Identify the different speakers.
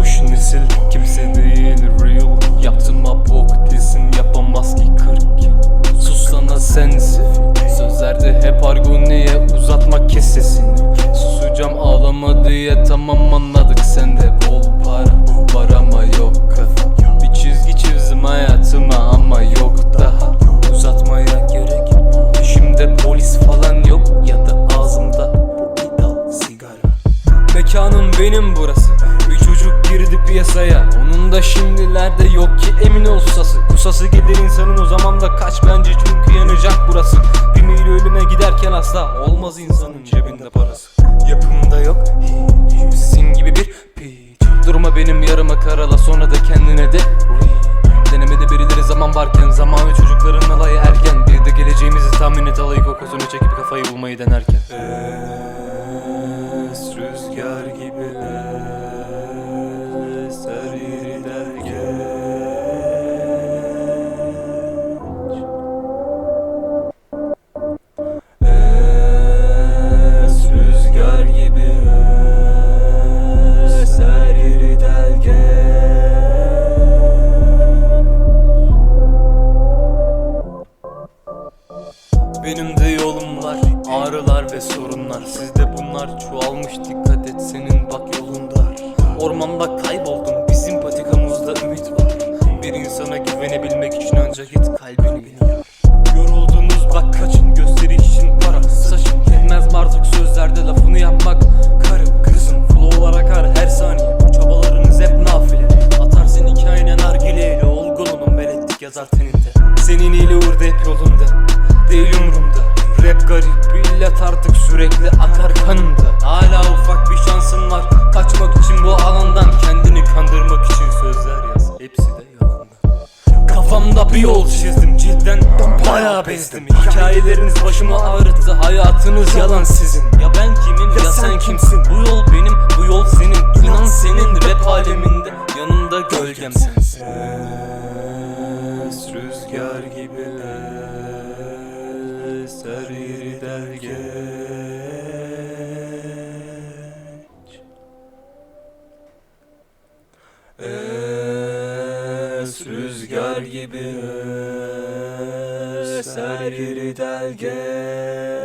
Speaker 1: boş nesil Kimse değil real. Yaptığıma bok desin yapamaz ki 40 yıl. Sus sana sensiz. Sözlerde hep argoniye uzatma kesesini? Susacağım ağlama diye tamam anladık sende bol Mekanım benim burası. Bir çocuk girdi piyasaya. Onun da şimdilerde yok ki emin ol susası Kusası gelir insanın o zaman da kaç bence çünkü yanacak burası. Bir mil ölüme giderken asla olmaz insanın cebinde parası. Yapımda yok. Hiç Sizin gibi bir piç. Durma benim yarıma karala sonra da kendine de. Denemede birileri zaman varken Zamanı çocukların alayı ergen Bir de geleceğimizi tahmin et alayı kokosunu çekip kafayı bulmayı denerken Benim de yolum var, ağrılar ve sorunlar. Sizde bunlar çoğalmış dikkat et senin bak yolun dar. Ormanda kayboldum bizim patikamızda ümit var. Bir insana güvenebilmek için ancak git kalbini bil Yoruldunuz bak kaçın gösteriş için para. Saçın artık sürekli akar kanımda Hala ufak bir şansın var. Kaçmak için bu alandan Kendini kandırmak için sözler yaz. Hepsi de yalandan Kafamda bir yol çizdim cidden. Bayağı bezdim. Hikayeleriniz başımı ağrıttı. Hayatınız yalan sizin. Ya ben kimim? Ya, sen kimsin? Bu yol benim bu yol senin. İnan senin rap aleminde yanında gölgem sensin Es rüzgar gibi eser yeri delge